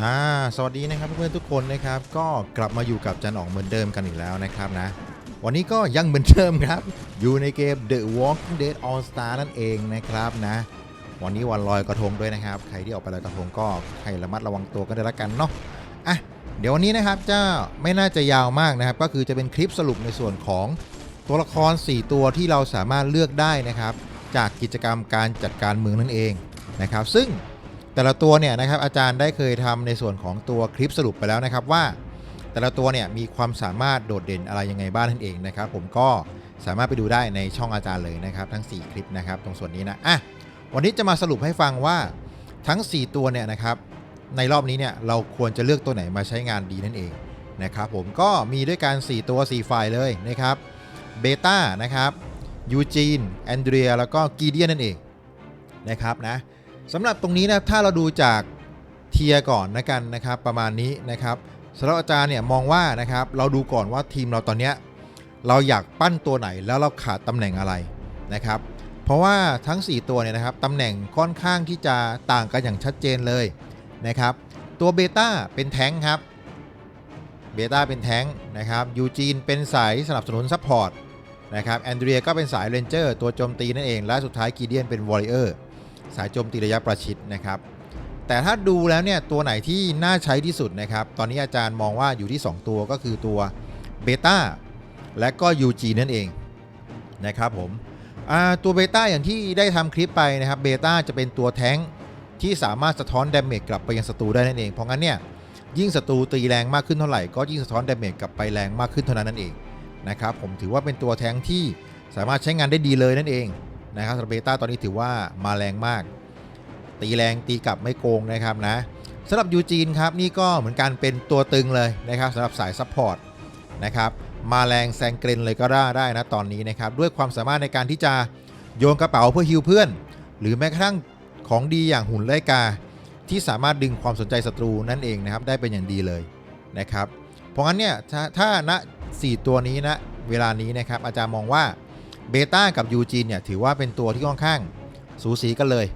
อ่าสวัสดีนะครับเพื่อนๆทุกคนนะครับ ก็กลับมาอยู่กับจันออกเหมือนเดิมกันอีกแล้วนะครับนะ วันนี้ก็ยังเหมือนเดิมครับ อยู่ในเกม The Walking Dead All Star นั่นเองนะครับนะ วันนี้วันลอยกระทงด้วยนะครับ ใครที่ออกไปลอยกระทงก็ให้ระมัดระวังตัวกันด้วยละกันเนาะอะเดี๋ยววันนี้นะครับจะไม่น่าจะยาวมากนะครับ ก็คือจะเป็นคลิปสรุปในส่วนของตัวละคร 4 ตัวที่เราสามารถเลือกได้นะครับ จากกิจกรรมการจัดการเมืองนั่นเองนะครับ ซึ่ง แต่ละตัวเนี่ยนะครับอาจารย์ได้เคยทำในส่วนของตัวคลิปสรุปไปแล้วนะครับว่า แต่ละตัวเนี่ยมีความสามารถโดดเด่นอะไรยังไงบ้างนั่นเองนะครับ ผมก็สามารถไปดูได้ในช่องอาจารย์เลยนะครับ ทั้ง 4 คลิปนะครับ ตรงส่วนนี้นะอะวันนี้จะมาสรุปให้ฟังว่าทั้ง 4 ตัวเนี่ยนะครับ ในรอบนี้เนี่ยเราควรจะเลือกตัวไหนมาใช้งานดีนั่นเองนะครับ ผมก็มีด้วยกัน4ตัว 4 ฝ่ายเลยนะครับเบต้านะครับยูจีนแอนเดรียแล้วก็กีเดียนนั่นเองนะครับนะ สำหรับตรงนี้นะถ้าเราดูจากเทียก่อนนะกันนะครับ ประมาณนี้นะครับสำหรับอาจารย์เนี่ยมองว่านะครับเราดูก่อนว่าทีมเราตอนเนี้ยเราอยากปั้นตัวไหนแล้วเราขาดตำแหน่งอะไรนะครับ เพราะว่าทั้ง 4 ตัวเนี่ยนะครับตำแหน่งค่อนข้างที่จะต่างกันอย่างชัดเจนเลยนะครับตัวเบต้าเป็นแท้งครับเบต้าเป็นแท้งนะครับยูจีนเป็นสายสนับสนุนซัพพอร์ตนะครับแอนเดรียก็เป็นสายเรนเจอร์ตัวโจมตีนั่นเอง และสุดท้ายกีเดียนเป็นวอริเออร์ สายโจมตีระยะประชิดนะครับ แต่ถ้าดูแล้วเนี่ยตัวไหนที่น่าใช้ที่สุดนะครับ ตอนนี้อาจารย์มองว่าอยู่ที่ 2 ตัวก็คือตัวเบต้าและก็ UG นั่นเองนะครับผมตัวเบต้าอย่างที่ได้ทำคลิปไปนะครับเบต้าจะเป็นตัวแท้งที่สามารถสะท้อนดาเมจกลับไปยังศัตรูได้นั่นเอง เพราะงั้นเนี่ยยิ่งศัตรูตีแรงมากขึ้นเท่าไหร่ก็ยิ่งสะท้อนดาเมจกลับไปแรงมากขึ้นเท่านั้นนั่นเองนะครับผมถือว่าเป็นตัวแท้งที่สามารถใช้งานได้ดีเลยนั่นเอง นะครับสำหรับเบต้าตอนนี้ถือว่ามาแรงมาก ตีแรงตีกลับไม่โกงนะครับนะสำหรับยูจีนครับนี่ก็เหมือนกันเป็นตัวตึงเลยนะครับสำหรับสายซัพพอร์ตนะครับมาแรงแซงเกรนเลยก็ได้ได้นะตอนนี้นะครับด้วยความสามารถในการที่จะโยนกระเป๋าเพื่อฮิวเพื่อน หรือแม้กระทั่งของดีอย่างหุ่นไลกา ที่สามารถดึงความสนใจศัตรูนั่นเองนะครับได้เป็นอย่างดีเลยนะครับเพราะงั้นเนี่ยถ้าถ้าณ4ตัวนี้นะเวลานี้นะครับอาจารย์มองว่า เบต้ากับยูจีนเนี่ยถือว่าเป็นตัวที่ค่อนข้างสูสีกันเลย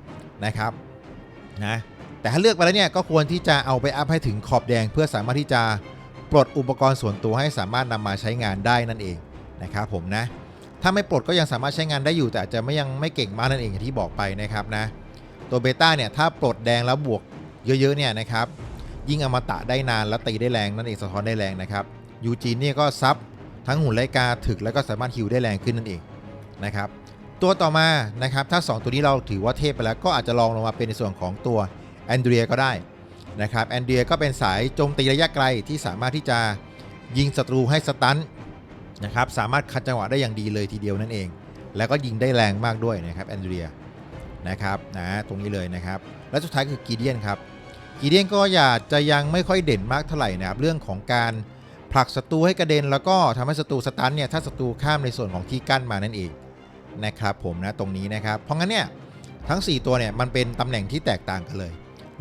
นะครับนะแต่ถ้าเลือกไปแล้วเนี่ยก็ควรที่จะเอาไปอัพให้ถึงขอบแดง เพื่อสามารถที่จะปลดอุปกรณ์ส่วนตัวให้สามารถนำมาใช้งานได้นั่นเองนะครับผมนะถ้าไม่ปลดก็ยังสามารถใช้งานได้อยู่ แต่อาจจะไม่ยังไม่เก่งมากนั่นเองอย่างที่บอกไปนะครับนะตัวเบต้าเนี่ยถ้าปลดแดงแล้วบวกเยอะๆเนี่ยนะครับยิ่งอมตะได้นานและตีได้แรงนั่นเองสะท้อนได้แรงนะครับยูจีนเนี่ยก็ซับทั้งหุ่นไลกาถึกแล้วก็สามารถฮิวได้แรงขึ้นนั่นเอง นะครับตัวต่อมานะครับถ้า 2 ตัวนี้เราถือว่าเทพไปแล้วก็อาจจะลองลงมาเป็นในส่วนของตัวแอนเดรียก็ได้นะครับแอนเดรียก็เป็นสายโจมตีระยะไกลที่สามารถที่จะยิงศัตรูให้สตันนะครับสามารถคัดจังหวะได้อย่างดีเลยทีเดียวนั่นเอง แล้วก็ยิงได้แรงมากด้วยนะครับแอนเดรียนะครับนะตรงนี้เลยนะครับ และสุดท้ายคือกีเดียนครับกีเดียนก็อยากจะยังไม่ค่อยเด่นมากเท่าไหร่นะครับเรื่องของการผลักศัตรูให้กระเด็น แล้วก็ทำให้ศัตรูสตันเนี่ยถ้าศัตรูข้ามในส่วนของที่กั้นมานั่นเอง นะครับผมนะตรงนี้นะครับเพราะงั้นเนี่ยทั้ง 4 ตัวเนี่ยมันเป็นตำแหน่งที่แตกต่างกันเลย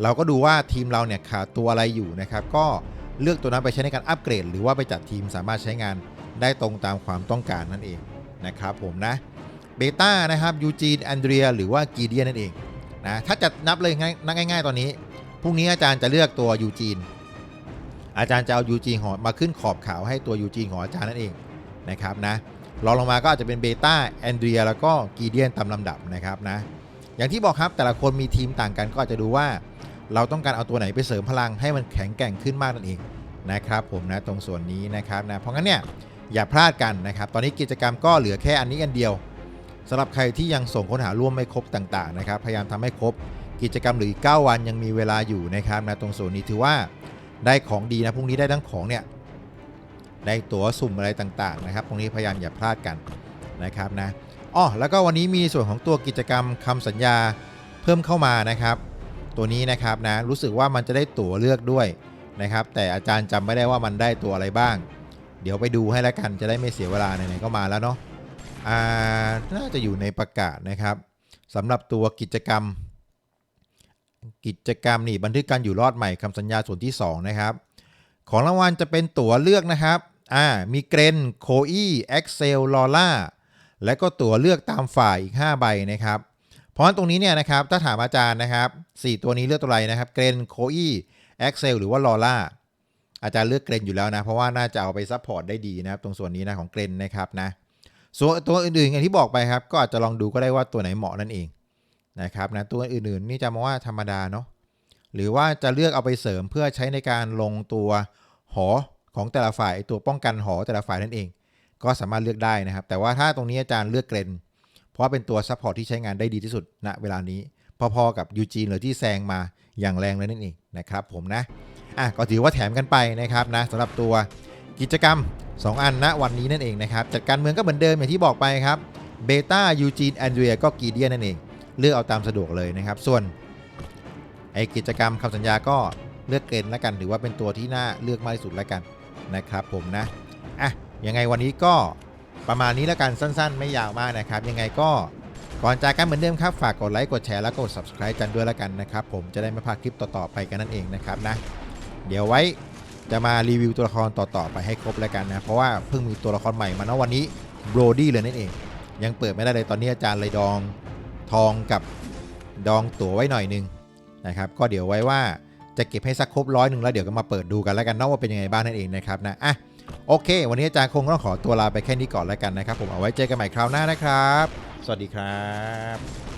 เราก็ดูว่าทีมเราเนี่ยขาดตัวอะไรอยู่นะครับก็เลือกตัวนั้นไปใช้ในการอัปเกรด หรือว่าไปจัดทีมสามารถใช้งานได้ตรงตามความต้องการนั่นเองนะครับผมนะเบต้านะครับยูจีนแอนเดรียหรือว่ากีเดียนั่นเองนะถ้าจะนับเลยง่ายง่าย ๆ ตอนนี้พรุ่งนี้อาจารย์จะเลือกตัวยูจีนอาจารย์จะเอายูจีนหอมาขึ้นขอบขาวให้ตัวยูจีนของอาจารย์นั่นเองนะครับนะ รองลงมาก็อาจจะเป็นเบต้าแอนเดรียแล้วก็กีเดียนตามลำดับนะครับนะอย่างที่บอกครับแต่ละคนมีทีมต่างกันก็อาจจะดูว่า เราต้องการเอาตัวไหนไปเสริมพลังให้มันแข็งแกร่งขึ้นมากนั่นเองนะครับผมนะตรงส่วนนี้นะครับนะเพราะงั้นเนี่ยอย่าพลาดกันนะครับ ตอนนี้กิจกรรมก็เหลือแค่อันนี้อันเดียวสำหรับใครที่ยังส่งค้นหาร่วมไม่ครบต่างๆนะครับพยายามทำให้ครบกิจกรรมเหลืออีก9วันยังมีเวลาอยู่นะครับนะตรงส่วนนี้ถือว่าได้ของดีนะพรุ่งนี้ได้ทั้งของเนี่ย ได้ตั๋วสุ่มอะไรต่างๆนะครับ ตรงนี้พยายามอย่าพลาดกันนะครับนะอ๋อแล้วก็วันนี้มีส่วนของตัวกิจกรรมคำสัญญาเพิ่มเข้ามานะครับ ตัวนี้นะครับนะรู้สึกว่ามันจะได้ตั๋วเลือกด้วยนะครับ แต่อาจารย์จำไม่ได้ว่ามันได้ตัวอะไรบ้าง เดี๋ยวไปดูให้แล้วกันจะได้ไม่เสียเวลาไหนๆก็มาแล้วเนาะอ่าน่าจะอยู่ในประกาศนะครับสำหรับตัวกิจกรรม กิจกรรมนี่บันทึกการอยู่รอดใหม่คำสัญญาส่วนที่สองนะครับ ของรางวัลจะเป็นตั๋วเลือกนะครับ อ่ามีเกรนโคอี้เอ็กเซลลอล่าและก็ตั๋วเลือกตามฝ่ายอีก 5 ใบนะครับ เพราะฉะนั้นตรงนี้เนี่ยนะครับถ้าถามอาจารย์นะครับสี่ตัวนี้เลือกตัวอะไรนะครับเกรนโคอีแอ็กเซลหรือว่าลอร่าอาจารย์เลือกเกรนอยู่แล้วนะ เพราะว่าน่าจะเอาไปซัพพอร์ตได้ดีนะครับ ตรงส่วนนี้นะของเกรนนะครับนะส่วนตัวอื่นๆอย่างที่บอกไปครับ ก็อาจจะลองดูก็ได้ว่าตัวไหนเหมาะนั่นเองนะครับนะตัวอื่นๆนี่จะมองว่าธรรมดาเนาะหรือว่าจะเลือกเอาไปเสริมเพื่อใช้ในการลงตัวหอ ของแต่ละฝ่ายตัวป้องกันหอแต่ละฝ่ายนั่นเอง ก็สามารถเลือกได้นะครับ แต่ว่าถ้าตรงนี้อาจารย์เลือกเกรนเพราะเป็นตัวซัพพอร์ตที่ใช้งานได้ดีที่สุดณเวลานี้ พอๆกับยูจีนหรือที่แซงมาอย่างแรงเลยนั่นเองนะครับผมนะอะก็ถือว่าแถมกันไปนะครับนะสำหรับตัวกิจกรรม 2 อันณวันนี้นั่นเองนะครับจัดการเมืองก็เหมือนเดิมอย่างที่บอกไปครับเบต้ายูจีนแอนเดรียก็กีเดียนั่นเอง เลือกเอาตามสะดวกเลยนะครับ ส่วนไอกิจกรรมคำสัญญาก็เลือกเกณฑ์แล้วกัน ถือว่าเป็นตัวที่น่าเลือกมากที่สุดแล้วกัน นะครับผมนะอะยังไงวันนี้ก็ประมาณนี้แล้วกันสั้นๆ ไม่ยาวมากนะครับ ยังไงก็ก่อนจากกันเหมือนเดิมครับ ฝากกดไลค์กดแชร์แล้วก็กด subscribe กันด้วยแล้วกันนะครับ ผมจะได้ไม่พลาดคลิปต่อๆไปกันนั่นเองนะครับนะเดี๋ยวไว้จะมารีวิวตัวละครต่อๆไปให้ครบแล้วกันนะ เพราะว่าเพิ่งมีตัวละครใหม่มาเนาะวันนี้โบรดี้เลยนั่นเอง ยังเปิดไม่ได้เลยตอนนี้อาจารย์เลยดองทองกับดองตั๋วไว้หน่อยนึงนะครับ ก็เดี๋ยวไว้ว่า จะเก็บให้สักครบร้อยหนึ่งแล้วเดี๋ยวก็มาเปิดดูกันแล้วกันนาะว่าเป็นยังไงบ้างนั่นเองนะครับนะอะโอเค วันนี้อาจารย์คงต้องขอตัวลาไปแค่นี้ก่อนแล้วกันนะครับ ผมเอาไว้เจอกันใหม่คราวหน้านะครับ สวัสดีครับ